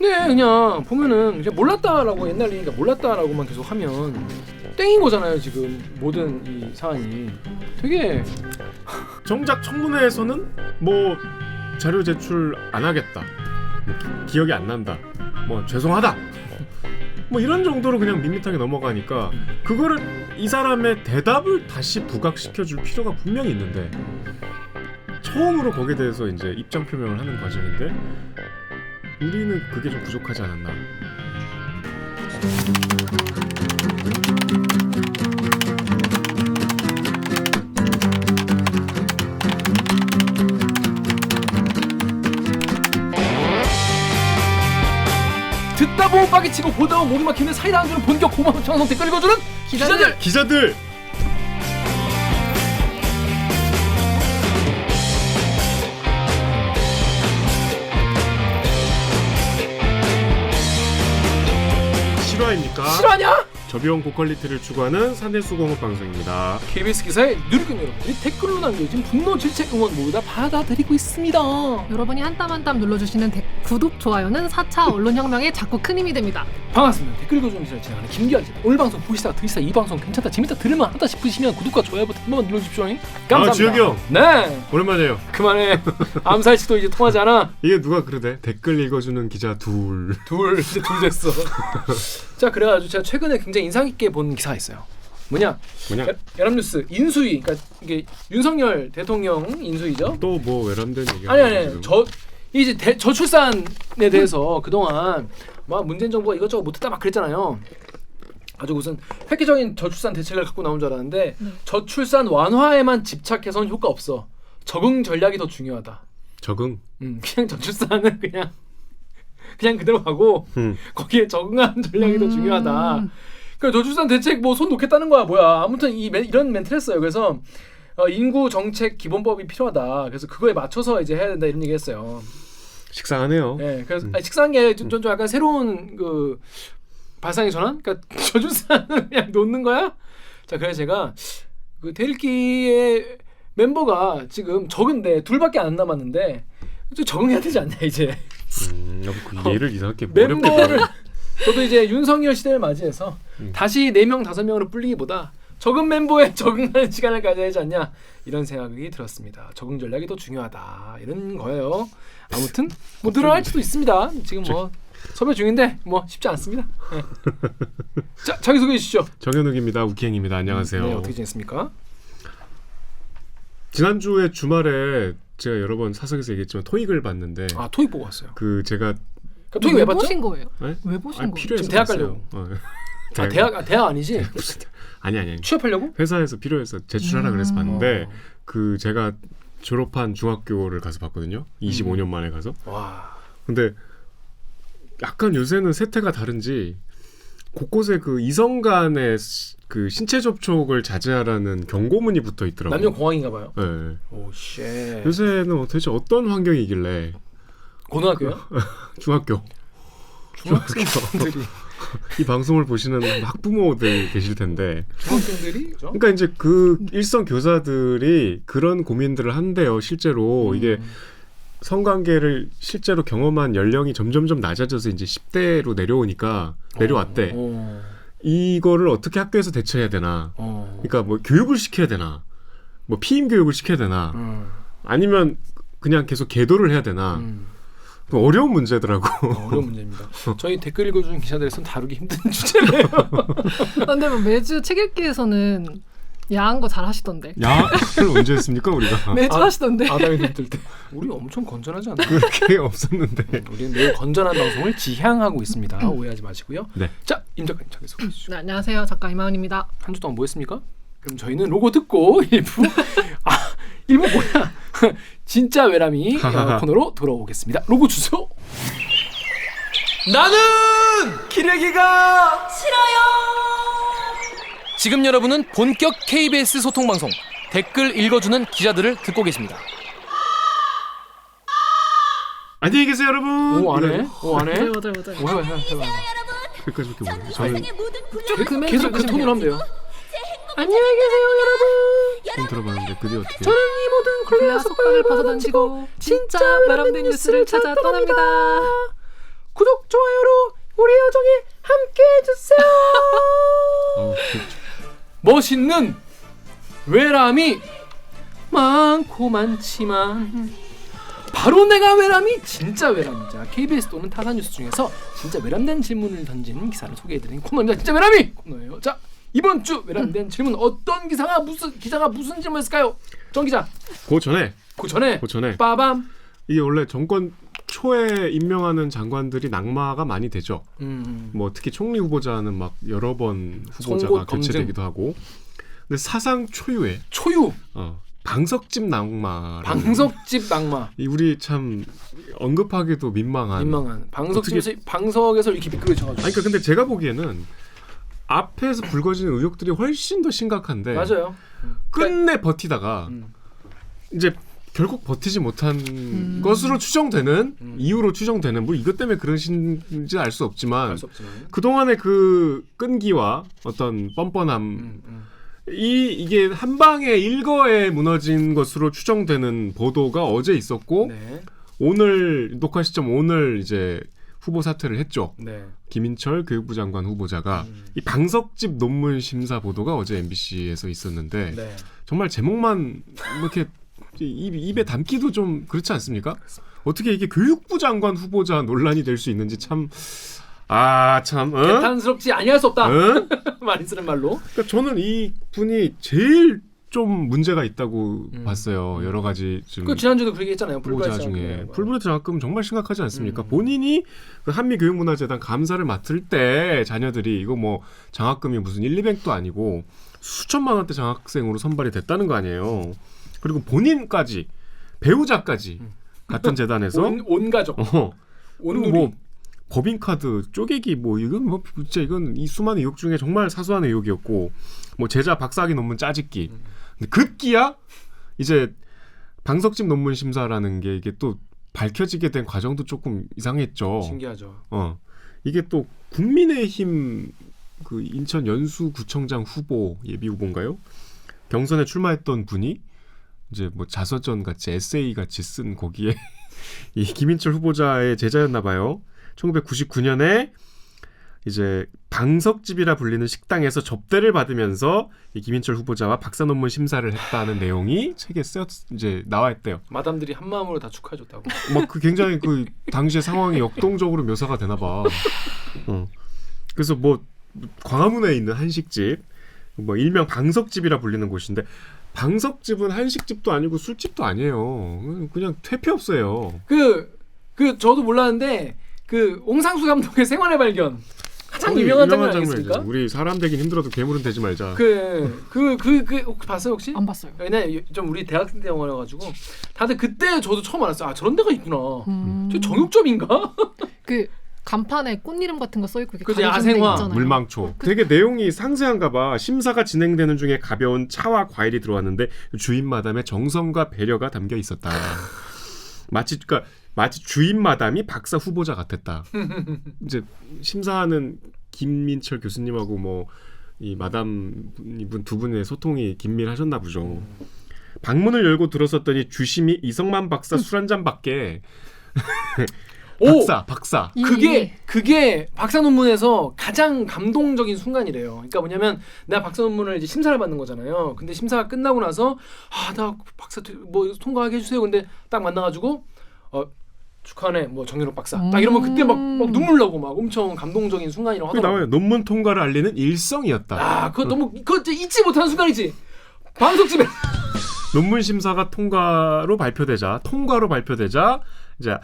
네, 그냥 보면은 그냥 몰랐다라고 옛날 얘기니까 몰랐다라고만 계속 하면 땡인 거잖아요 지금 모든 이 사안이 되게 정작 청문회에서는 뭐 자료 제출 안 하겠다. 뭐 기, 기억이 안 난다. 뭐 죄송하다. 뭐 이런 정도로 그냥 밋밋하게 넘어가니까 그거를 이 사람의 대답을 다시 부각시켜 줄 필요가 분명히 있는데 처음으로 거기에 대해서 이제 입장 표명을 하는 과정인데 우리는 그게 좀 부족하지 않았나. 듣다 보면 빠개 치고 보다 보면 목이 막히는 사이다 안 주는 본격 고방 방송 댓글 읽어주는 기자들. 기자들 실화입니까? 실화냐? 저비용 고퀄리티를 추구하는 산대수공업 방송입니다. KBS 기사에 누리꾼 여러분들이 댓글로 남겨주신 분노 질책 응원 모두 다 받아들이고 있습니다. 여러분이 한 땀 한 땀 눌러주시는 데- 구독, 좋아요는 4차 언론혁명에 자꾸 큰 힘이 됩니다. 반갑습니다. 댓글 읽어주는 기사를 진행하는 김기환입니다. 오늘 방송 보시다가 들으시다 이 방송 괜찮다 재밌다 들을만하다 싶으시면 구독과 좋아요 버튼 한 번만 눌러주십시오. 감사합니다. 아, 지혁이 형. 네. 오랜만이에요. 그만해. 암살치도 이제 통하지 않아. 이게 누가 그러대? 댓글 읽어주는 기자 둘. 둘 이제 둘 됐어. 자 그래가지고 제가 최근에 굉장히 인상 깊게 본 기사가 있어요. 뭐냐? 뭐냐? 여- 연합뉴스 인수위. 그러니까 이게 윤석열 대통령 인수위죠. 또 뭐 외람된 얘기? 아니 아니 저 이제 대, 저출산에 대해서 그동안 막 문재인 정부가 이것저것 못했다 막 그랬잖아요. 아주 무슨 획기적인 저출산 대책을 갖고 나온 줄 알았는데 네. 저출산 완화에만 집착해서는 효과 없어. 적응 전략이 더 중요하다. 적응. 음, 그냥 저출산은 그냥 그냥 그대로 가고 음. 거기에 적응하는 전략이 더 음. 중요하다. 그 저출산 대책 뭐 손 놓겠다는 거야 뭐야. 아무튼 이 멘- 이런 멘트를 했어요. 그래서 어, 인구 정책 기본법이 필요하다. 그래서 그거에 맞춰서 이제 해야 된다 이런 얘기했어요. 식상하네요. 예, 그래서 음. 아니, 식상한 게좀 좀 약간 새로운 그 발상의 전환. 그러니까 저출산을 그냥 놓는 거야. 자, 그래서 제가 그 대일기의 멤버가 지금 적은데 둘밖에 안 남았는데 좀 적응해야 되지 않냐 이제. 음, 그 예를 이상하게 뭐 어렵게 멤버를. 저도 이제 윤석열 시대를 맞이해서 음. 다시 네명 다섯 명으로 불리기보다 적은 멤버에 적응하는 시간을 가져야 하지 않냐 이런 생각이 들었습니다. 적응 전략이 더 중요하다 이런 거예요. 아무튼 뭐 늘어날지도 있습니다. 지금 뭐 섭외 중인데 뭐 쉽지 않습니다. 네. 자 자기 소개해 주시죠. 정현욱입니다. 우키행입니다. 안녕하세요. 네, 어떻게 지냈습니까? 지난주에 주말에 제가 여러 번 사석에서 얘기했지만 토익을 봤는데 아 토익 보고 왔어요. 그 제가 그 토익 왜 봤죠? 보신 거예요? 네? 왜 보신 아니, 거예요? 필요해서 지금 대학 봤어요. 어. 아 대학 아, 대학 아니지? 무슨 아니 아니 아니. 취업하려고? 회사에서 필요해서 제출하라 그래서 음. 봤는데 어. 그 제가 졸업한 중학교를 가서 봤거든요. 25년 음. 만에 가서. 와. 근데 약간 요새는 세태가 다른지 곳곳에 그 이성 간의 시- 그 신체 접촉을 자제하라는 경고문이 붙어 있더라고요. 남녀 공학인가 봐요. 네. 오 쉣. 요새는 도대체 어떤 환경이길래 고등학교요? 중학교. 중학생들이 이 방송을 보시는 학부모들 계실 텐데. 중학생들이? 그러니까 이제 그 일선 교사들이 그런 고민들을 한대요 실제로. 이게 음. 성관계를 실제로 경험한 연령이 점점점 낮아져서 이제 10대로 내려오니까 내려왔대. 어, 이거를 어떻게 학교에서 대처해야 되나? 어. 그러니까 뭐 교육을 시켜야 되나? 뭐 피임 교육을 시켜야 되나? 음, 아니면 그냥 계속 계도를 해야 되나? 음. 그 어려운 문제더라고 어, 어려운 문제입니다. 저희 댓글 읽어주는 기자들에서는 다루기 힘든 주제네요. 근데 뭐 매주 책 읽기에서는 야한 거 잘 하시던데. 야를 언제 했습니까 우리가 매주 아, 하시던데. 아담이 눈뜰 때. 우리 엄청 건전하지 않나요? 그렇게 없었는데 우리는 매우 건전한 방송을 지향하고 있습니다. 오해하지 마시고요. 네. 자, 임 작가님 자기 소개해 주시죠. 네, 안녕하세요. 작가 이마은입니다. 한 주 동안 뭐 했습니까? 그럼 저희는 로고 듣고 일부 아 일부 뭐야? 진짜 외람이 어, 코너로 돌아오겠습니다. 로고 주세요. 나는 기레기가 지금 여러분은 본격 KBS 소통 방송 댓글 읽어주는 기자들을 듣고 계십니다. 안녕히 계세요 여러분 오 안해? 이런- 오 안해? 맞아요, 맞아요, 맞아요. 해봐. 여기까지밖에 모르겠어요 저는 계- 계속 그 톤으로 하면 돼요. 안녕히 계세요, 여러분. 처음 들어봤는데 그게 어떻게 저는 이 모든 굴레와 속박을 벗어던지고 진짜 바람된 뉴스를 찾아 떠납니다. 구독, 좋아요 여정에 함께 해주세요. 어, 멋있는 외람이 많고 많지만 바로 내가 외람이 진짜 외람이자 KBS 또는 타사 뉴스 중에서 진짜 외람된 질문을 던지는 기사를 소개해드리는 코너입니다. 진짜 외람이 코너예요. 자 이번 주 외람된 질문 어떤 기사가 무슨 기자가 무슨 질문했을까요? 정 기자. 그 전에 그 전에 그 전에 빠밤. 이게 원래 정권 초에 임명하는 장관들이 낙마가 많이 되죠. 음. 뭐 특히 총리 후보자는 막 여러 번 후보자가. 교체되기도 하고. 근데 사상 초유의 초유 어, 방석집 낙마. 방석집 낙마. 이 우리 참 언급하기도 민망한. 민망한 방석집에서 방석에서 이렇게 미끄러져가지고. 아니 그러니까 근데 제가 보기에는 앞에서 불거지는 의혹들이 훨씬 더 심각한데 맞아요. 끝내 버티다가 음. 이제 결국 버티지 못한 음. 것으로 추정되는 음. 이유로 추정되는 뭐 이것 때문에 그러신지 알 수 없지만 알수 없지만. 그동안의 그 끈기와 어떤 뻔뻔함 음, 음. 이 이게 한 방에 일거에 무너진 것으로 추정되는 보도가 어제 있었고 네. 오늘 녹화 시점 오늘 이제 후보 사퇴를 했죠. 네. 김인철 교육부 장관 후보자가 음. 이 방석집 논문 심사 보도가 어제 MBC에서 있었는데 네. 정말 제목만 뭐 이렇게 입, 입에 담기도 좀 그렇지 않습니까? 어떻게 이게 교육부 장관 후보자 논란이 될 수 있는지 참 아, 참, 어? 개탄스럽지 아니할 수 없다. 어? 많이 쓰는 말로. 그러니까 저는 이 분이 제일 좀 문제가 있다고 음. 봤어요. 여러 가지 좀그 지난주도 그렇게 했잖아요. 후보자 불발사 중에 풀브레이트 장학금 정말 심각하지 않습니까? 음. 본인이 그 한미 교육문화재단 감사를 맡을 때 자녀들이 이거 뭐 장학금이 무슨 1, 200도 아니고 수천만 원대 장학생으로 선발이 됐다는 거 아니에요. 그리고 본인까지 배우자까지 음. 같은 재단에서 온, 온 가족. 어, 온 그리고 누리. 뭐 법인카드 쪼개기 뭐 이건 뭐 진짜 이건 이 수많은 의혹 중에 정말 사소한 의혹이었고 뭐 제자 박사학위 논문 짜집기 음. 근데 급기야 이제 방석집 논문 심사라는 게 이게 또 밝혀지게 된 과정도 조금 이상했죠. 신기하죠. 어 이게 또 국민의힘 그 인천 연수구청장 후보 예비 후보인가요? 경선에 출마했던 분이 이제 뭐 자서전 같이 에세이 같이 쓴 거기에 이 김인철 후보자의 제자였나 봐요. 1999년에 이제 방석집이라 불리는 식당에서 접대를 받으면서 이 김인철 후보자와 박사 논문 심사를 했다는 내용이 책에 쓰여 이제 나와 있대요. 마담들이 한 마음으로 다 축하해줬다고. 막 그 굉장히 그 당시의 상황이 역동적으로 묘사가 되나 봐. 어. 그래서 뭐 광화문에 있는 한식집 뭐 일명 방석집이라 불리는 곳인데 방석집은 한식집도 아니고 술집도 아니에요. 그냥 퇴폐업소예요. 그, 그 저도 몰랐는데 그 옹상수 감독의 생활의 발견 가장 유명한 장면 아니겠습니까? 우리 사람 되긴 힘들어도 괴물은 되지 말자. 그 그 그 그 혹시 봤어요 혹시? 안 봤어요. 왜냐 좀 우리 대학생 때 영화여가지고 다들 그때 저도 처음 알았어요. 아 저런 데가 있구나. 음. 저 정육점인가? 그 간판에 꽃 이름 같은 거 써 있고 이렇게 그치, 가려진 데 야생화, 있잖아요. 물망초. 되게 내용이 상세한가 봐. 심사가 진행되는 중에 가벼운 차와 과일이 들어왔는데 주인 마담의 정성과 배려가 담겨 있었다. 마치 그러니까 마치 주인 마담이 박사 후보자 같았다. 이제 심사하는 김민철 교수님하고 뭐 이 마담 이분 두 분의 소통이 긴밀하셨나 보죠. 방문을 열고 들어섰더니 주심이 이성만 박사 술 한 잔 밖에 오 박사 박사 이- 그게 그게 박사 논문에서 가장 감동적인 순간이래요. 그러니까 뭐냐면 내가 박사 논문을 이제 심사를 받는 거잖아요. 근데 심사가 끝나고 나서 아 나 박사 되- 뭐 통과하게 해주세요. 근데 딱 만나가지고 어 축하네 뭐 정유럽 박사 딱 이러면 그때 막, 막 눈물 나고 막 엄청 감동적인 순간이라고 그 하더라고요. 나와요. 논문 통과를 알리는 일성이었다. 아 그거 너무 그거 진짜 잊지 못하는 순간이지. 방송집에 논문 심사가 통과로 발표되자 통과로 발표되자 이제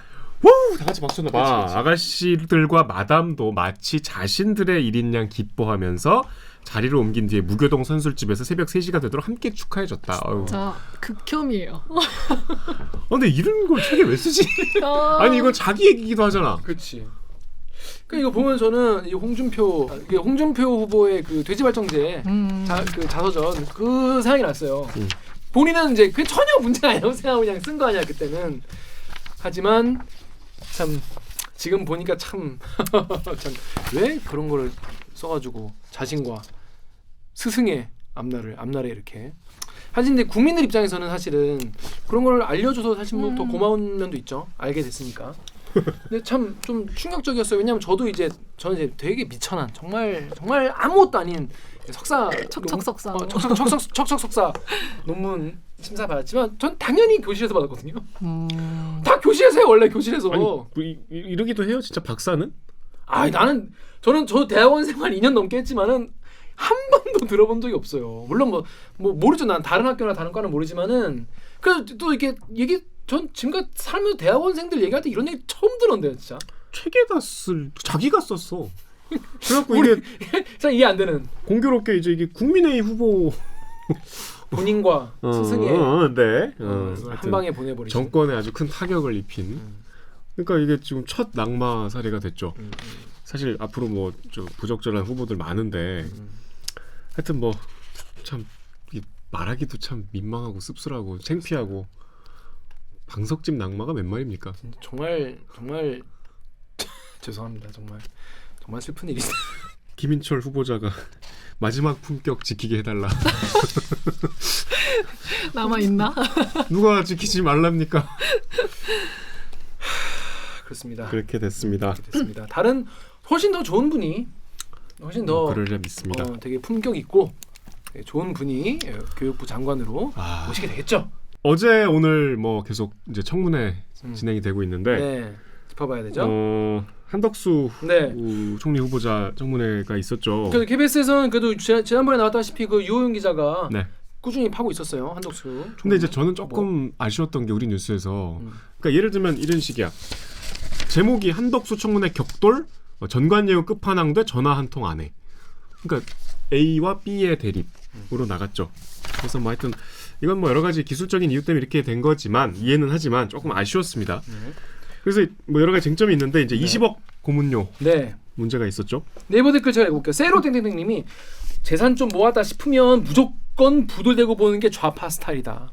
우! 다 같이 박쳤나 봐. 그치, 그치. 아가씨들과 마담도 마치 자신들의 일인 양 기뻐하면서 자리를 옮긴 뒤에 무교동 선술집에서 새벽 3시가 되도록 함께 축하해줬다. 어휴. 자 극혐이에요. 어, 근데 이런 걸 책에 왜 쓰지? 아, 아니 이건 자기 얘기기도 하잖아. 그렇지. 그 이거 보면 저는 이 홍준표 이게 홍준표 후보의 그 돼지 발정제 음. 자, 그 자서전 그 생각이 났어요. 음. 본인은 이제 그 전혀 문제가 아니라고 생각하고 그냥 쓴 거 아니야 그때는. 하지만 참 지금 보니까 참 참 왜 그런 거를 써가지고 자신과 스승의 앞날을 앞날에 이렇게. 사실 근데 국민들 입장에서는 사실은 그런 걸 알려줘서 사실 뭐더 음. 고마운 면도 있죠. 알게 됐으니까. 근데 참 좀 충격적이었어요. 왜냐면 저도 이제 저는 이제 되게 미천한 정말 정말 아무것도 아닌 석사 척척 석사. 어, 척척 척척 척척 석사 논문 심사 받았지만 전 당연히 교실에서 받았거든요. 음. 다 교실에서 해요, 원래 교실에서. 아니 뭐 이, 이- 이러기도 해요 진짜 박사는? 아 나는 저는 저 대학원 생활 2년 넘게 했지만은 한 번도 들어본 적이 없어요. 물론 뭐 뭐 모르죠. 난 다른 학교나 다른 과는 모르지만은 그래도 또 이게 얘기 전 지금까지 살면서 대학원생들 얘기할 때 이런 얘기 처음 들었는데요, 진짜. 책에다 쓸 자기가 썼어. 그래갖고 이게 참 이해 안 되는 공교롭게 이제 이게 국민의힘 후보 본인과 어, 스승의 어, 네. 어, 어, 한 방에 보내버리죠. 정권에 아주 큰 타격을 입힌. 음. 그러니까 이게 지금 첫 낙마 사례가 됐죠. 음, 사실 앞으로 뭐 좀 부적절한 후보들 많은데 음. 하여튼 뭐 참 말하기도 참 민망하고 씁쓸하고 창피하고 방석집 낙마가 몇 말입니까? 음. 정말 정말 죄송합니다. 정말 정말 슬픈 일이다. 김인철 후보자가 마지막 품격 지키게 해달라. 남아 있나? 누가 지키지 말랍니까? 그렇습니다. 그렇게 됐습니다. 이렇게 됐습니다. 다른 훨씬 더 좋은 분이 훨씬 더 그러려 믿습니다. 어, 되게 품격 있고 예, 좋은 분이 예, 교육부 장관으로 아, 오시게 되겠죠. 어제 오늘 뭐 계속 이제 청문회 음. 진행이 되고 있는데 네, 짚어봐야 되죠. 어, 한덕수 네. 후 총리 후보자 청문회가 있었죠. 그 KBS에서는 그래도 지- 지난번에 나왔다시피 그 유호영 기자가 네. 꾸준히 파고 있었어요 한덕수. 근데 이제 저는 조금 아쉬웠던 게 우리 뉴스에서 뭐. 음. 그러니까 예를 들면 이런 식이야. 제목이 한덕수 청문회 격돌 어, 전관예우 끝판왕 돼 전화 한 통안 해. 그러니까 A와 B의 대립으로 나갔죠. 그래서 뭐 하여튼 이건 뭐 여러 가지 기술적인 이유 때문에 이렇게 된 거지만 이해는 하지만 조금 아쉬웠습니다. 네. 그래서 뭐 여러 가지 쟁점이 있는데 이제 네. 20억 고문료 네. 문제가 있었죠. 네이버 댓글 제가 읽어볼게요. 세로 땡땡땡님이 재산 좀 모았다 싶으면 무조건 부들대고 보는 게 좌파 스타일이다.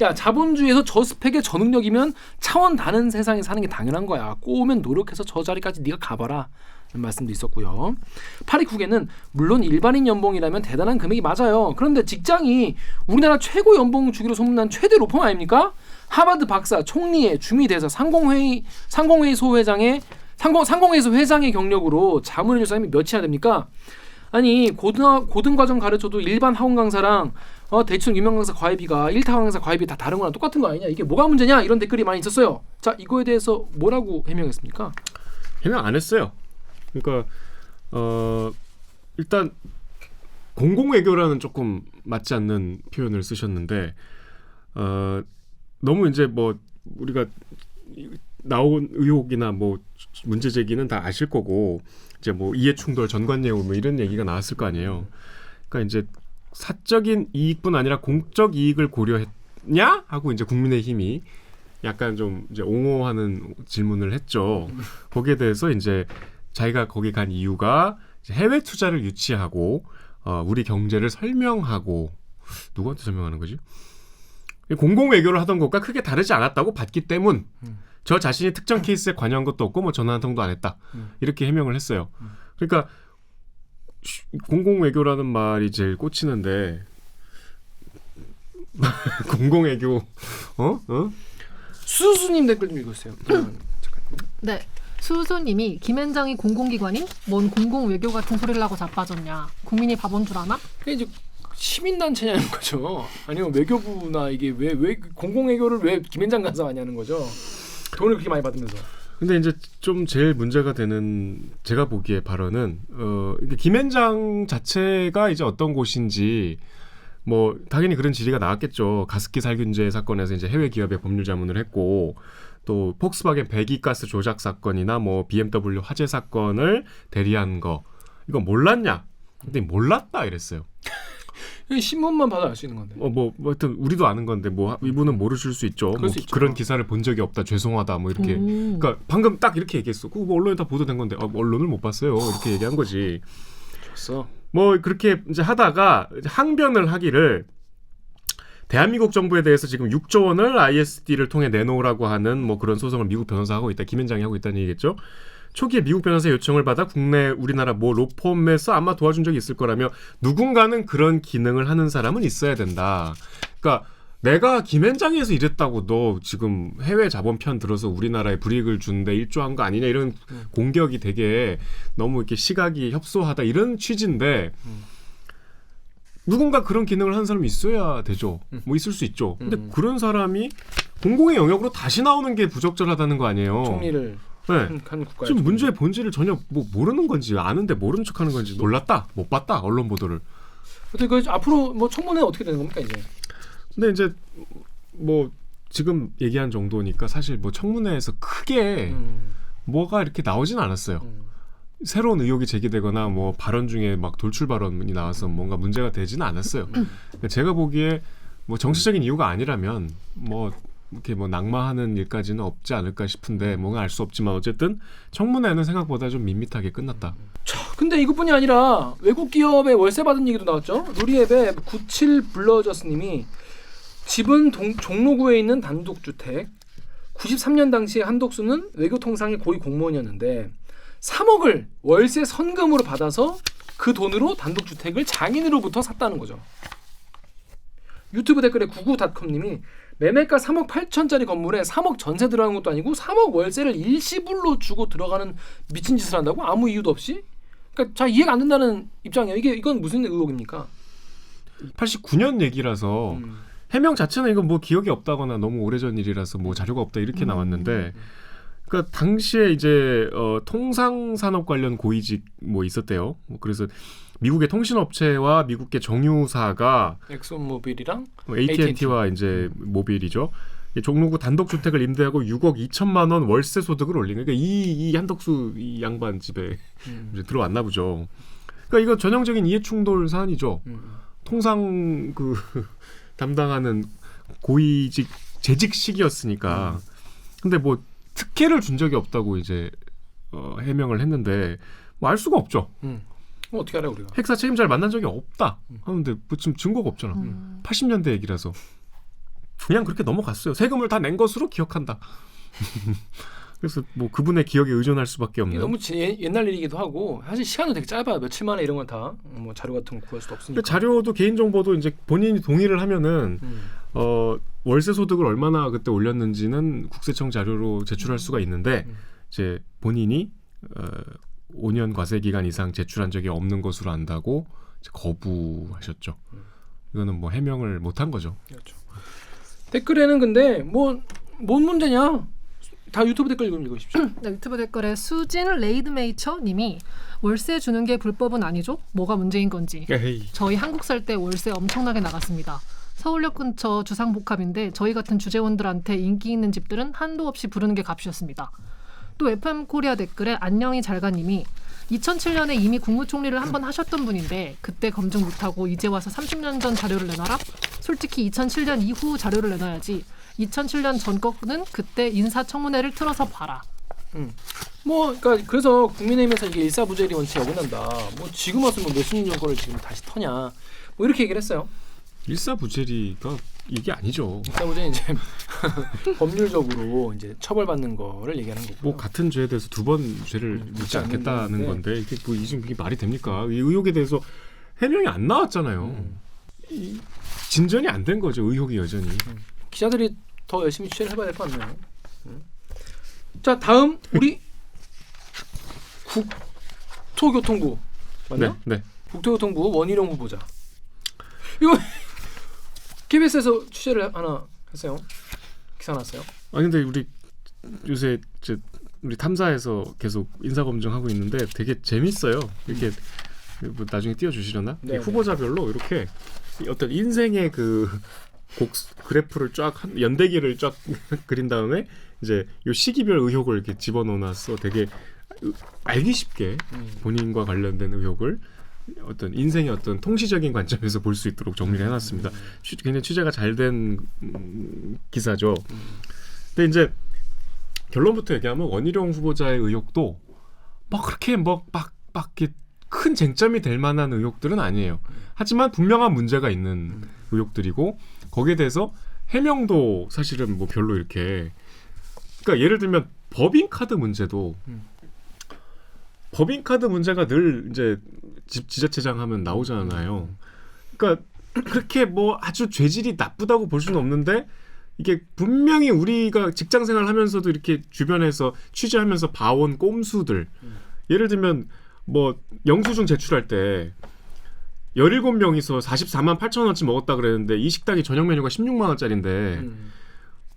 야 자본주의에서 저 스펙의 저 능력이면 차원 다른 세상에 사는 게 당연한 거야. 꼬우면 노력해서 저 자리까지 네가 가봐라. 이런 말씀도 있었고요. 파리국에는 물론 일반인 연봉이라면 대단한 금액이 맞아요. 그런데 직장이 우리나라 최고 연봉 주기로 소문난 최대 로펌 아닙니까? 하버드 박사, 총리의 주미대사, 상공회의 상공회의 소회장의 상공 상공회의소 회장의 경력으로 자문해줄 사람이 몇이나 됩니까? 아니 고등 고등 과정 가르쳐도 일반 학원 강사랑 어, 대충 유명 강사 과외비가 1타 강사 과외비 다 다른 거랑 똑같은 거 아니냐? 이게 뭐가 문제냐? 이런 댓글이 많이 있었어요. 자 이거에 대해서 뭐라고 해명했습니까? 해명 안 했어요. 그러니까 어 일단 공공 외교라는 조금 맞지 않는 표현을 쓰셨는데 어 너무 이제 뭐 우리가 나온 의혹이나 뭐 문제 제기는 다 아실 거고 이제 뭐 이해 충돌 전관예우 뭐 이런 얘기가 나왔을 거 아니에요. 그러니까 이제 사적인 이익뿐 아니라 공적 이익을 고려했냐 하고 이제 국민의힘이 약간 좀 이제 옹호하는 질문을 했죠. 거기에 대해서 이제 자기가 거기 간 이유가 해외 투자를 유치하고 어, 우리 경제를 설명하고 누구한테 설명하는 거지? 공공 외교를 하던 것과 크게 다르지 않았다고 봤기 때문 음. 저 자신이 특정 케이스에 관여한 것도 없고 뭐 전화 한 통도 안 했다 음. 이렇게 해명을 했어요. 음. 그러니까 쉬- 공공 외교라는 말이 제일 꽂히는데 공공 외교 어 어? 수수님 댓글 좀 읽었어요. 잠깐만요. 네. 수수님이 김현장이 공공기관인 뭔 공공 외교 같은 소리를 하고 자빠졌냐. 국민이 바본 줄 아나? 그게 이제 시민단체냐는 거죠. 아니면 외교부나 이게 왜 왜 공공 외교를 왜 김현장 간사가 하냐는 거죠. 돈을 그렇게 많이 받으면서. 근데 이제 좀 제일 문제가 되는 제가 보기에 발언은 어 김현장 자체가 이제 어떤 곳인지 뭐 당연히 그런 질의가 나왔겠죠. 가습기 살균제 사건에서 이제 해외 기업에 법률 자문을 했고 또 폭스바겐 배기가스 조작 사건이나 뭐 BMW 화재 사건을 대리한 거 이거 몰랐냐? 근데 몰랐다 이랬어요. 신문만 봐도 알 수 있는 건데. 어 뭐 뭐 하여튼 우리도 아는 건데 뭐 이분은 모르실 수 있죠. 뭐 수. 그런 기사를 본 적이 없다. 죄송하다. 뭐 이렇게 음. 그러니까 방금 딱 이렇게 얘기했어. 그거 뭐 언론에 다 보도된 건데 아, 뭐 언론을 못 봤어요. 이렇게 얘기한 거지. 줬어. 뭐 그렇게 이제 하다가 항변을 하기를 대한민국 정부에 대해서 지금 6조 원을 ISD를 통해 내놓으라고 하는 뭐 그런 소송을 미국 변호사 하고 있다. 김현장이 하고 있다는 얘기겠죠. 초기에 미국 변호사 요청을 받아 국내 우리나라 뭐 로펌에서 아마 도와준 적이 있을 거라며 누군가는 그런 기능을 하는 사람은 있어야 된다. 그러니까 내가 김현장에서 이랬다고 너 지금 해외 자본 편 들어서 우리나라에 불이익을 주는데 일조한 거 아니냐 이런 음. 공격이 되게 너무 이렇게 시각이 협소하다 이런 취지인데 음. 누군가 그런 기능을 하는 사람이 있어야 되죠. 음. 뭐 있을 수 있죠. 근데 음. 그런 사람이 공공의 영역으로 다시 나오는 게 부적절하다는 거 아니에요. 총리를 네. 한, 한 국가 지금 문제의 본질을 전혀 뭐 모르는 건지 아는데 모르는 척하는 건지 몰랐다 못 봤다 언론 보도를. 어떻게 그 앞으로 뭐 청문회 어떻게 되는 겁니까 이제? 근데 이제 뭐 지금 얘기한 정도니까 사실 뭐 청문회에서 크게 음, 뭐가 이렇게 나오진 않았어요. 음. 새로운 의혹이 제기되거나 뭐 발언 중에 막 돌출 발언이 나와서 뭔가 문제가 되지는 않았어요. 그러니까 제가 보기에 뭐 정치적인 이유가 아니라면 뭐 이렇게 뭐 낙마하는 일까지는 없지 않을까 싶은데 뭔가 알 수 없지만 어쨌든 청문회는 생각보다 좀 밋밋하게 끝났다. 자, 근데 이것뿐이 아니라 외국 기업의 월세 받은 얘기도 나왔죠. 루리앱의 97 블러저스님이 집은 동, 종로구에 있는 단독주택 93년 당시 한독수는 외교통상의 고위 공무원이었는데 3억을 월세 선금으로 받아서 그 돈으로 단독주택을 장인으로부터 샀다는 거죠. 유튜브 댓글에 99닷컴님이 매매가 3억 8천짜리 건물에 3억 전세 들어가는 것도 아니고 3억 월세를 일시불로 주고 들어가는 미친 짓을 한다고 아무 이유도 없이? 그러니까 잘 이해가 안 된다는 입장이에요. 이게 이건 무슨 의혹입니까? 89년 얘기라서 음. 해명 자체는 이건 뭐 기억이 없다거나 너무 오래전 일이라서 뭐 자료가 없다 이렇게 나왔는데 그러니까 당시에 이제 어, 통상 산업 관련 고위직 뭐 있었대요. 뭐 그래서 미국의 통신업체와 미국의 정유사가 엑소모빌이랑 뭐 AT&T와 이제 모빌이죠. 이 종로구 단독 주택을 임대하고 6억 2천만 원 월세 소득을 올린 그러니까 이, 이 한덕수 이 양반 집에 음. 들어왔나 보죠. 그러니까 이거 전형적인 이해 충돌 사안이죠. 음. 통상 그 담당하는 고위직 재직식이었으니까. 근데 뭐 특혜를 준 적이 없다고 이제 어, 해명을 했는데 뭐 알 수가 없죠. 음. 뭐 어떻게 알아 우리가? 핵사 책임자를 만난 적이 없다 하는데 뭐 지금 증거가 없잖아. 음. 80년대 얘기라서 그냥 그렇게 넘어갔어요. 세금을 다 낸 것으로 기억한다. 그래서 뭐 그분의 기억에 의존할 수밖에 없는. 너무 지- 옛- 옛날 일이기도 하고 사실 시간도 되게 짧아요. 며칠 만에 이런 건 다 뭐 자료 같은 거 구할 수도 없으니까. 그 자료도 개인 정보도 이제 본인이 동의를 하면은 음. 어 월세 소득을 얼마나 그때 올렸는지는 국세청 자료로 제출할 수가 있는데 음. 이제 본인이 어 5년 과세 기간 이상 제출한 적이 없는 것으로 안다고 거부하셨죠. 음. 이거는 뭐 해명을 못한 거죠. 그렇죠. 댓글에는 근데 뭐 뭔 문제냐? 다 유튜브 댓글 좀 읽으십시오. 네, 유튜브 댓글에 수진 레이드메이처 님이 월세 주는 게 불법은 아니죠? 뭐가 문제인 건지. 에이. 저희 한국 살 때 월세 엄청나게 나갔습니다. 서울역 근처 주상복합인데 저희 같은 주재원들한테 인기 있는 집들은 한도 없이 부르는 게 값이었습니다. 또 FM 코리아 댓글에 안녕히 잘가님이 2007년에 이미 국무총리를 한 번 하셨던 분인데 그때 검증 못하고 이제 와서 30년 전 자료를 내놔라? 솔직히 2007년 이후 자료를 내놔야지. 2007년 전 거는 그때 인사청문회를 틀어서 봐라. 뭐 그러니까 그래서 국민의힘에서 이게 일사부재리 원칙 어긋난다. 뭐 지금 와서 뭐 몇십 년 거를 지금 다시 터냐. 뭐 이렇게 얘기를 했어요. 일사부재리가 이게 아니죠. 일사부재 이제 법률적으로 이제 처벌받는 거를 얘기하는 거고. 뭐 같은 죄에 대해서 두 번 죄를 음, 묻지 묻지 않겠다는. 건데 이게 뭐 이게 이게 말이 됩니까? 이 의혹에 대해서 해명이 안 나왔잖아요. 음. 이 진전이 안 된 거죠. 의혹이 여전히. 기자들이 더 열심히 취재를 해봐야 될 것 같네요. 음. 자 다음 우리 국토교통부 맞나? 네, 네. 국토교통부 원희룡 후보자. 이거 KBS에서 취재를 하나 했어요. 기사 났어요. 아 근데 우리 요새 이제 우리 탐사에서 계속 인사 검증하고 있는데 되게 재밌어요. 이렇게 뭐 나중에 띄워주시려나? 네, 이 후보자별로 이렇게 이 어떤 인생의 그 곡 그래프를 쫙 한- 연대기를 쫙 그린 다음에 이제 요 시기별 의혹을 이렇게 집어넣어놨어. 되게 알기 쉽게 음. 본인과 관련된 의혹을 어떤 인생의 어떤 통시적인 관점에서 볼 수 있도록 정리를 해놨습니다. 취- 굉장히 취재가 잘된 음, 기사죠. 근데 이제 결론부터 얘기하면 원희룡 후보자의 의혹도 뭐 그렇게 뭐막막 큰 쟁점이 될 만한 의혹들은 아니에요. 하지만 분명한 문제가 있는 의혹들이고 거기에 대해서 해명도 사실은 뭐 별로 이렇게 그러니까 예를 들면 법인 카드 문제도 음. 법인 카드 문제가 늘 이제 집 지자체장 하면 나오잖아요. 그러니까 그렇게 뭐 아주 죄질이 나쁘다고 볼 수는 없는데 이게 분명히 우리가 직장 생활 하면서도 이렇게 주변에서 취재하면서 봐온 꼼수들 예를 들면 뭐 영수증 제출할 때 17명이서 44만 8천 원치 먹었다 그랬는데 이 식당이 저녁 메뉴가 16만 원짜리인데 음.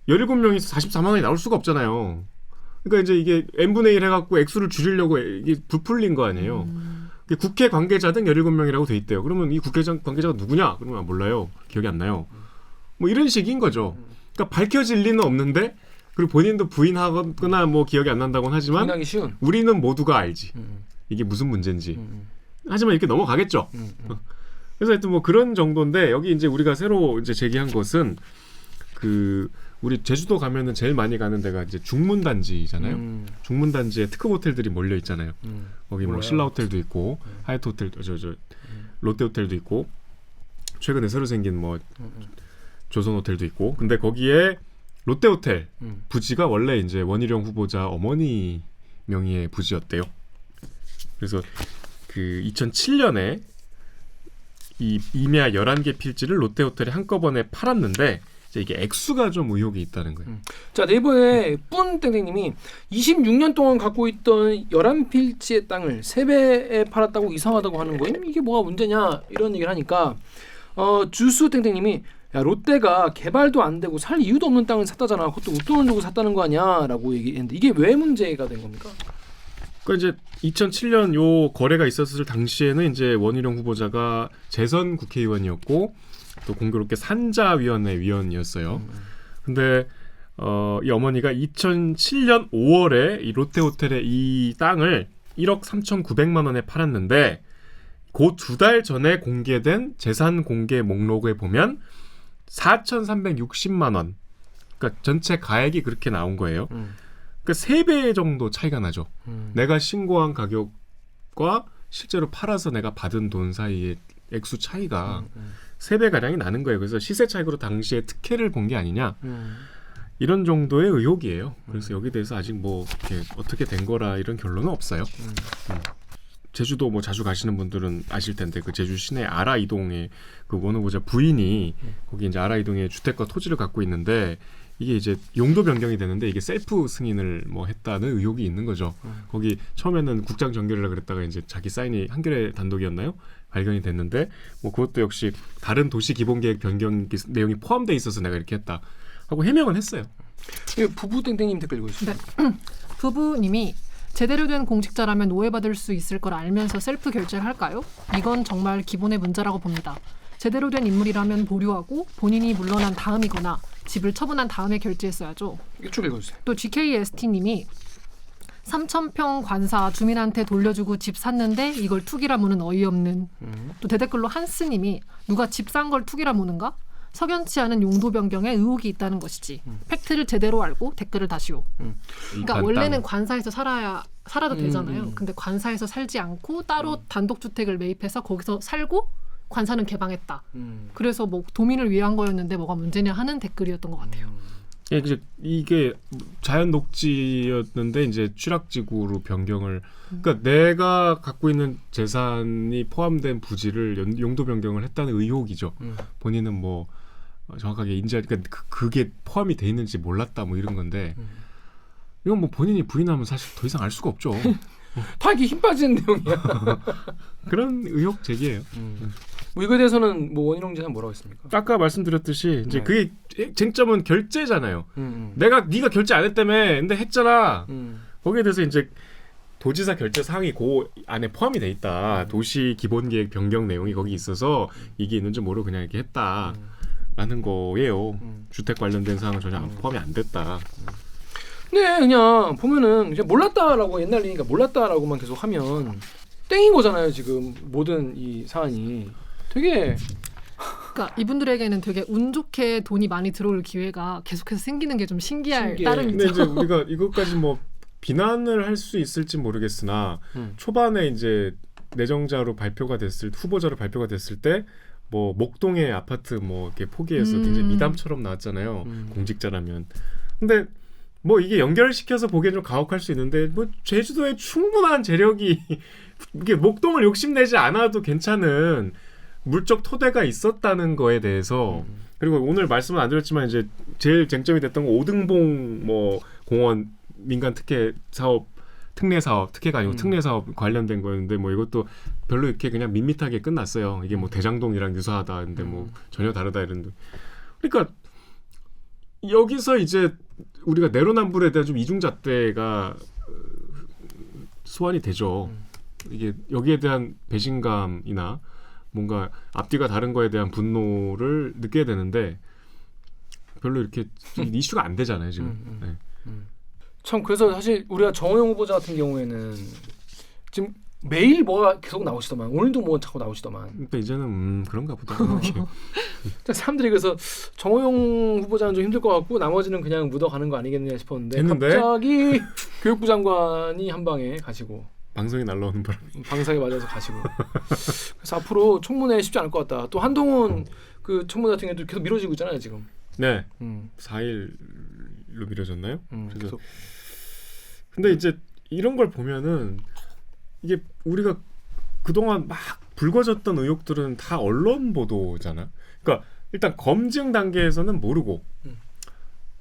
17명이서 44만 원이 나올 수가 없잖아요. 그러니까 이제 이게 n분의 1 해갖고 액수를 줄이려고 이게 부풀린 거 아니에요. 그 국회 관계자 등 17명이라고 돼 있대요. 그러면 이 국회 관계자가 누구냐? 그러면 아, 몰라요. 기억이 안 나요. 뭐 이런 식인 거죠. 그러니까 밝혀질 리는 없는데 그리고 본인도 부인하거나 뭐 기억이 안 난다고는 하지만. 우리는 모두가 알지. 음, 이게 무슨 문제인지. 음, 하지만 이렇게 넘어가겠죠. 음, 음. 그래서 하여튼 뭐 그런 정도인데 여기 이제 우리가 새로 이제 제기한 것은 그 우리 제주도 가면은 제일 많이 가는 데가 이제 중문 단지잖아요. 음, 중문 단지에 특급 호텔들이 몰려 있잖아요. 음. 거기 뭐 몰라요. 신라 호텔도 있고 하얏트 호텔 저 저 롯데 호텔도 있고 최근에 새로 생긴 뭐 음, 음. 조선 호텔도 있고 근데 거기에 롯데 호텔 음. 부지가 원래 이제 원희룡 후보자 어머니 명의의 부지였대요. 그래서 그 2007년에 이 이메아 11개 필지를 롯데 호텔에 한꺼번에 팔았는데 이제 이게 액수가 좀 의혹이 있다는 거예요. 자 네이버에 뿐 땡땡님이 26년 동안 갖고 있던 11필지의 땅을 3배에 팔았다고 이상하다고 하는 거임? 이게 뭐가 문제냐 이런 얘기를 하니까 어 주수 땡땡님이 야 롯데가 개발도 안 되고 살 이유도 없는 땅을 샀다잖아 그것도 웃돈을 주고 샀다는 거 아니야라고 얘기했는데 이게 왜 문제가 된 겁니까? 그러니까 이제 2007년 요 거래가 있었을 당시에는 이제 원희룡 후보자가 재선 국회의원이었고 또 공교롭게 산자위원회 위원이었어요. 근데 어, 이 어머니가 2007년 5월에 이 롯데 호텔의 이 땅을 1억 3,900만 원에 팔았는데 그 두 달 전에 공개된 재산 공개 목록에 보면 4,360만 원. 그러니까 전체 가액이 그렇게 나온 거예요. 음, 그러니까 세 배 정도 차이가 나죠. 음. 내가 신고한 가격과 실제로 팔아서 내가 받은 돈 사이의 액수 차이가 음, 음, 세배 가량이 나는 거예요. 그래서 시세 차익으로 당시에 특혜를 본 게 아니냐 음. 이런 정도의 의혹이에요. 그래서 여기 대해서 아직 뭐 어떻게 된 거라 이런 결론은 없어요. 음. 제주도 뭐 자주 가시는 분들은 아실 텐데 그 제주 시내 아라 이동에 그 원후보자 부인이 거기 이제 아라 이동에 주택과 토지를 갖고 있는데 이게 이제 용도 변경이 되는데 이게 셀프 승인을 뭐 했다는 의혹이 있는 거죠. 거기 처음에는 국장 전결이라 그랬다가 이제 자기 사인이 한겨레 단독이었나요? 발견이 됐는데 뭐 그것도 역시 다른 도시 기본 계획 변경 기- 내용이 포함돼 있어서 내가 이렇게 했다 하고 해명은 했어요. 이거 부부 땡땡님 댓글 읽고 있어요. 부부님이 제대로 된 공직자라면 오해받을 수 있을 걸 알면서 셀프 결제를 할까요? 이건 정말 기본의 문제라고 봅니다. 제대로 된 인물이라면 보류하고 본인이 물러난 다음이거나 집을 처분한 다음에 결제했어야죠. 쭉 읽어주세요. 또 GKST님이 3천평 관사 주민한테 돌려주고 집 샀는데 이걸 투기라 무는 어이없는 음. 또 대댓글로 한스님이 누가 집 산 걸 투기라 무는가? 석연치 않은 용도 변경에 의혹이 있다는 것이지 팩트를 제대로 알고 댓글을 다시오. 그러니까 원래는 관사에서 살아야 살아도 음, 되잖아요. 음. 근데 관사에서 살지 않고 따로 단독 주택을 매입해서 거기서 살고 관사는 개방했다. 음. 그래서 뭐 도민을 위한 거였는데 뭐가 문제냐 하는 댓글이었던 것 같아요. 예, 이제 이게 자연 녹지였는데 이제 취락지구로 변경을 그러니까 내가 갖고 있는 재산이 포함된 부지를 연- 용도 변경을 했다는 의혹이죠. 음. 본인은 뭐 어, 정확하게 인지 그러니까 그, 그게 포함이 돼 있는지 몰랐다 뭐 이런 건데 음. 이건 뭐 본인이 부인하면 사실 더 이상 알 수가 없죠. 다 이게 힘 빠지는 내용이야. 그런 의혹 제기예요. 음. 뭐 이거에 대해서는 뭐 원희룡 지사 뭐라고 했습니까? 아까 말씀드렸듯이 이제 네. 그게 쟁점은 결제잖아요. 음, 내가 네가 결제 안 했다며, 근데 했잖아. 음. 거기에 대해서 이제 도지사 결제 사항이 그 안에 포함이 돼 음. 있다. 도시 기본 계획 변경 내용이 거기 있어서 이게 있는지 모르고 그냥 이렇게 했다 라는 거예요. 음. 주택 관련된 사항은 전혀 안- 포함이 안 됐다. 네, 그냥 보면은 그냥 몰랐다라고 옛날 얘기니까 몰랐다라고만 계속 하면 땡인 거잖아요. 지금 모든 이 사안이 되게 그러니까 이분들에게는 되게 운 좋게 돈이 많이 들어올 기회가 계속해서 생기는 게 좀 신기할 신기해. 따름이죠. 근데 이제 우리가 이것까지 뭐 비난을 할 수 있을지 모르겠으나 음. 초반에 이제 내정자로 발표가 됐을 후보자로 발표가 됐을 때 뭐 목동의 아파트 뭐 이렇게 포기해서 음. 굉장히 미담처럼 나왔잖아요. 음. 공직자라면. 근데 뭐 이게 연결시켜서 보기엔 좀 가혹할 수 있는데 뭐 제주도에 충분한 재력이 이게 목동을 욕심내지 않아도 괜찮은 물적 토대가 있었다는 거에 대해서 음. 그리고 오늘 말씀은 안 드렸지만 이제 제일 쟁점이 됐던 건 오등봉 뭐 공원 민간 특혜 사업 특례 사업 특혜가 아니고 음. 특례 사업 관련된 거였는데 뭐 이것도 별로 이렇게 그냥 밋밋하게 끝났어요. 이게 뭐 대장동이랑 유사하다 근데 뭐 음. 전혀 다르다 이런데 그러니까 여기서 이제 우리가 내로남불에 대한 좀 이중잣대가 어, 소환이 되죠. 음. 이게 여기에 대한 배신감이나 뭔가 앞뒤가 다른 거에 대한 분노를 느끼게 되는데 별로 이렇게 좀 이슈가 안 되잖아요 지금. 음, 음. 네. 음. 참 그래서 사실 우리가 정호영 후보자 같은 경우에는 지금 매일 뭐가 계속 나오시더만 오늘도 뭐 자꾸 나오시더만 근데 이제는 음, 그런가 보다. 사람들이 그래서 정호영 후보자는 좀 힘들 것 같고 나머지는 그냥 묻어가는 거 아니겠느냐 싶었는데 했는데? 갑자기 교육부 장관이 한 방에 가시고 방송이 날라오는 바람에 방사에 맞아서 가시고 그래서 앞으로 청문회 쉽지 않을 것 같다. 또 한동훈 그 청문회 같은 경우도 계속 미뤄지고 있잖아요 지금. 네 음, 4일로 미뤄졌나요? 음, 그래서- 계속 근데 이제 이런 걸 보면은 이게 우리가 그동안 막 불거졌던 의혹들은 다 언론 보도잖아. 그러니까 일단 검증 단계에서는 모르고. 음.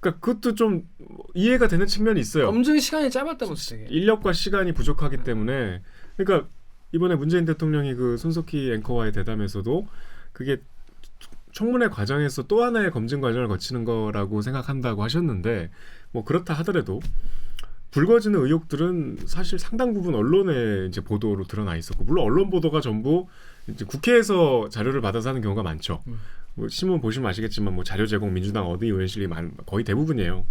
그러니까 그것도 좀 이해가 되는 측면이 있어요. 검증 시간이 짧았다면서 되게. 인력과 시간이 부족하기 때문에 그러니까 이번에 문재인 대통령이 그 손석희 앵커와의 대담에서도 그게 청문회 과정에서 또 하나의 검증 과정을 거치는 거라고 생각한다고 하셨는데 뭐 그렇다 하더라도 불거지는 의혹들은 사실 상당 부분 언론의 이제 보도로 드러나 있었고 물론 언론 보도가 전부 이제 국회에서 자료를 받아서 하는 경우가 많죠. 음. 뭐 신문 보시면 아시겠지만 뭐 자료 제공 민주당 어디 의원실이 많, 거의 대부분이에요.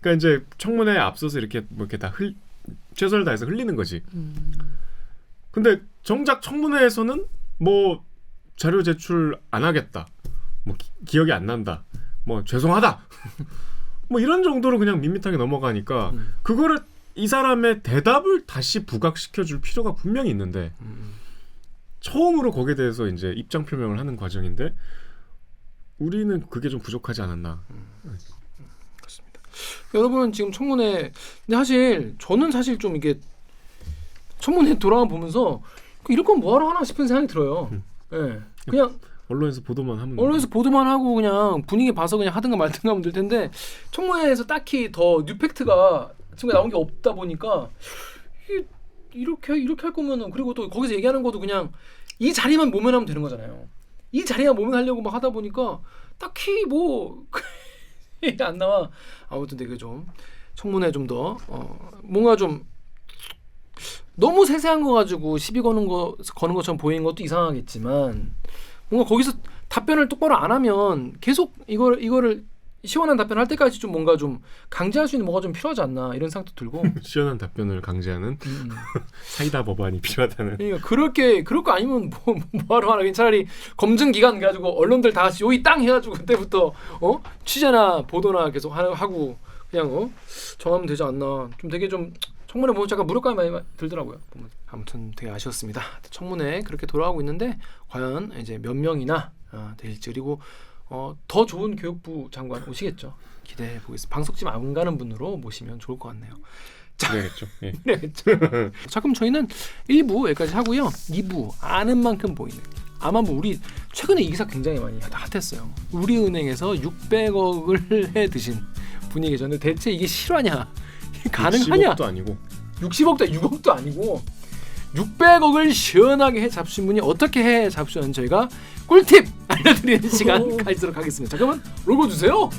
그러니까 이제 청문회에 앞서서 이렇게 뭐 이렇게 다 흘, 최선을 다해서 흘리는 거지. 음. 근데 정작 청문회에서는 뭐 자료 제출 안 하겠다. 뭐 기, 기억이 안 난다. 뭐 죄송하다. 뭐 이런 정도로 그냥 밋밋하게 넘어가니까 음, 그거를 이 사람의 대답을 다시 부각시켜 줄 필요가 분명히 있는데 음, 처음으로 거기에 대해서 이제 입장 표명을 하는 과정인데 우리는 그게 좀 부족하지 않았나. 그렇습니다. 여러분은 지금 청문회 근데 사실 저는 사실 좀 이게 청문회 돌아와 보면서 그 이럴 건 뭐하러 하나 싶은 생각이 들어요. 음. 예. 그냥 언론에서 보도만 하면 언론에서 보도만 하고 그냥 분위기 봐서 그냥 하든가 말든가 하면 될 텐데 청문회에서 딱히 더 뉴팩트가 지금 나온 게 없다 보니까 이, 이렇게 이렇게 할 거면은 그리고 또 거기서 얘기하는 것도 그냥 이 자리만 모면하면 되는 거잖아요. 이 자리만 모면하려고 막 하다 보니까 딱히 뭐 안 나와. 아무튼 되게 좀 청문회 좀 더 어, 뭔가 좀 너무 세세한 거 가지고 시비 거는 거 거는 것처럼 보이는 것도 이상하겠지만 뭔가 거기서 답변을 똑바로 안 하면 계속 이걸 이거를 시원한 답변할 때까지 좀 뭔가 좀 강제할 수 있는 뭐가 좀 필요하지 않나 이런 생각도 들고 시원한 답변을 강제하는 음. 사이다 법안이 필요하다는. 그러니까 그럴 게 그럴 거 아니면 뭐 뭐하러 하나 차라리 검증 기간 가지고 언론들 다 같이 요이 땅 해가지고 그때부터 어 취재나 보도나 계속 하, 하고 그냥 어 정하면 되지 않나 좀 되게 좀 청문회 보면 잠깐 무력감이 많이 들더라고요. 보면. 아무튼 되게 아쉬웠습니다. 청문회 그렇게 돌아가고 있는데 과연 이제 몇 명이나 어, 될지 그리고 어, 더 좋은 교육부 장관 오시겠죠. 기대해 보겠습니다. 방송집 안 가는 분으로 모시면 좋을 것 같네요. 그래야겠죠. 예. 그래야겠죠. 자 그럼 저희는 1부 여기까지 하고요. 2부 아는 만큼 보이는 아마 뭐 우리 최근에 이 기사 굉장히 많이 핫했어요. 우리은행에서 600억을 해 드신 분이 계셨는데 대체 이게 실화냐? 가능하냐? 60억도 아니고 60억도 6억도 아니고 600억을 시원하게 해 잡수신 분이 어떻게 해 잡수셨는지 저희가 꿀팁 알려드리는 시간 가지도록 하겠습니다. 자 그러면 로고 주세요.